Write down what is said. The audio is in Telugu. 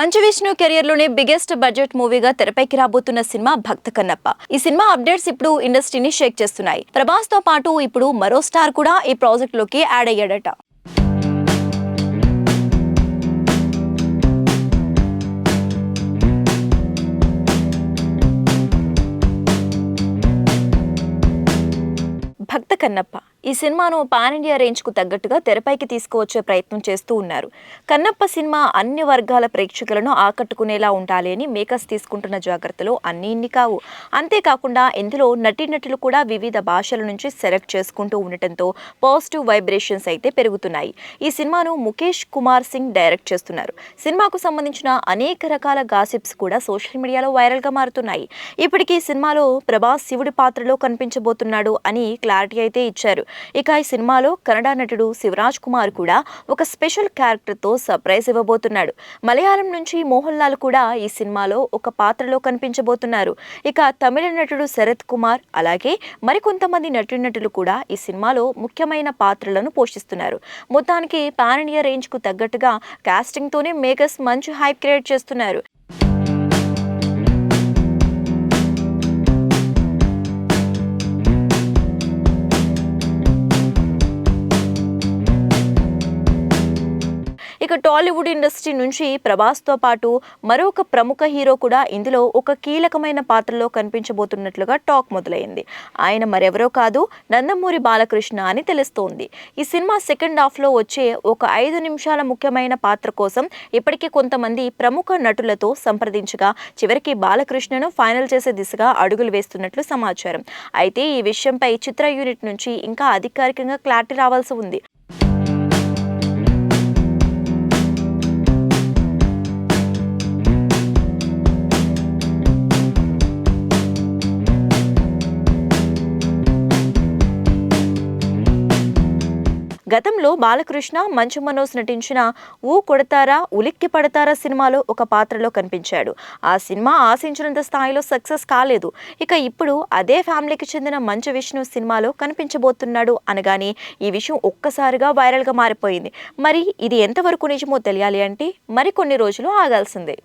మంచు విష్ణు కెరియర్లోనే బిగ్గెస్ట్ బడ్జెట్ మూవీగా తెరపైకి రాబోతున్న సినిమా భక్త కన్నప్ప. ఈ సినిమా అప్డేట్స్ ఇప్పుడు ఇండస్ట్రీని షేక్ చేస్తున్నాయి. ప్రభాస్తో పాటు ఇప్పుడు మరో స్టార్ కూడా ఈ ప్రాజెక్ట్లోకి యాడ్ అయ్యాడట. భక్త కన్నప్ప. ఈ సినిమాను పాన్ ఇండియా రేంజ్కు తగ్గట్టుగా తెరపైకి తీసుకువచ్చే ప్రయత్నం చేస్తూ ఉన్నారు. కన్నప్ప సినిమా అన్ని వర్గాల ప్రేక్షకులను ఆకట్టుకునేలా ఉండాలి అని మేకర్స్ తీసుకుంటున్న జాగ్రత్తలు అన్ని ఇన్ని కావు. అంతేకాకుండా ఇందులో నటీనటులు కూడా వివిధ భాషల నుంచి సెలెక్ట్ చేసుకుంటూ ఉండటంతో పాజిటివ్ వైబ్రేషన్స్ అయితే పెరుగుతున్నాయి. ఈ సినిమాను ముఖేష్ కుమార్ సింగ్ డైరెక్ట్ చేస్తున్నారు. సినిమాకు సంబంధించిన అనేక రకాల గాసిప్స్ కూడా సోషల్ మీడియాలో వైరల్గా మారుతున్నాయి. ఇప్పటికీ సినిమాలో ప్రభాస్ శివుడి పాత్రలో కనిపించబోతున్నాడు అని క్లారిటీ అయితే ఇచ్చారు. ఇక ఈ సినిమాలో కన్నడ నటుడు శివరాజ్ కుమార్ కూడా ఒక స్పెషల్ క్యారెక్టర్తో సర్ప్రైజ్ ఇవ్వబోతున్నాడు. మలయాళం నుంచి మోహన్ లాల్ కూడా ఈ సినిమాలో ఒక పాత్రలో కనిపించబోతున్నారు. ఇక తమిళ నటుడు శరత్ కుమార్ అలాగే మరికొంతమంది నటీనటులు కూడా ఈ సినిమాలో ముఖ్యమైన పాత్రలను పోషిస్తున్నారు. మొత్తానికి పాన్ ఇండియా రేంజ్కు తగ్గట్టుగా కాస్టింగ్తోనే మేకర్స్ మంచి హైప్ క్రియేట్ చేస్తున్నారు. ఇక టాలీవుడ్ ఇండస్ట్రీ నుంచి ప్రభాస్తో పాటు మరొక ప్రముఖ హీరో కూడా ఇందులో ఒక కీలకమైన పాత్రలో కనిపించబోతున్నట్లుగా టాక్ మొదలైంది. ఆయన మరెవరో కాదు నందమూరి బాలకృష్ణ అని తెలుస్తోంది. ఈ సినిమా సెకండ్ హాఫ్లో వచ్చే ఒక ఐదు నిమిషాల ముఖ్యమైన పాత్ర కోసం ఇప్పటికే కొంతమంది ప్రముఖ నటులతో సంప్రదించగా చివరికి బాలకృష్ణను ఫైనల్ చేసే దిశగా అడుగులు వేస్తున్నట్లు సమాచారం. అయితే ఈ విషయంపై చిత్ర యూనిట్ నుంచి ఇంకా అధికారికంగా క్లారిటీ రావాల్సి ఉంది. గతంలో బాలకృష్ణ మంచు మనోజ్ నటించిన ఊ కొడతారా ఉలిక్కి పడతారా సినిమాలో ఒక పాత్రలో కనిపించాడు. ఆ సినిమా ఆశించినంత స్థాయిలో సక్సెస్ కాలేదు. ఇక ఇప్పుడు అదే ఫ్యామిలీకి చెందిన మంచు విష్ణు సినిమాలో కనిపించబోతున్నాడు అనగానే ఈ విషయం ఒక్కసారిగా వైరల్గా మారిపోయింది. మరి ఇది ఎంతవరకు నిజమో తెలియాలి అంటే మరికొన్ని రోజులు ఆగాల్సిందే.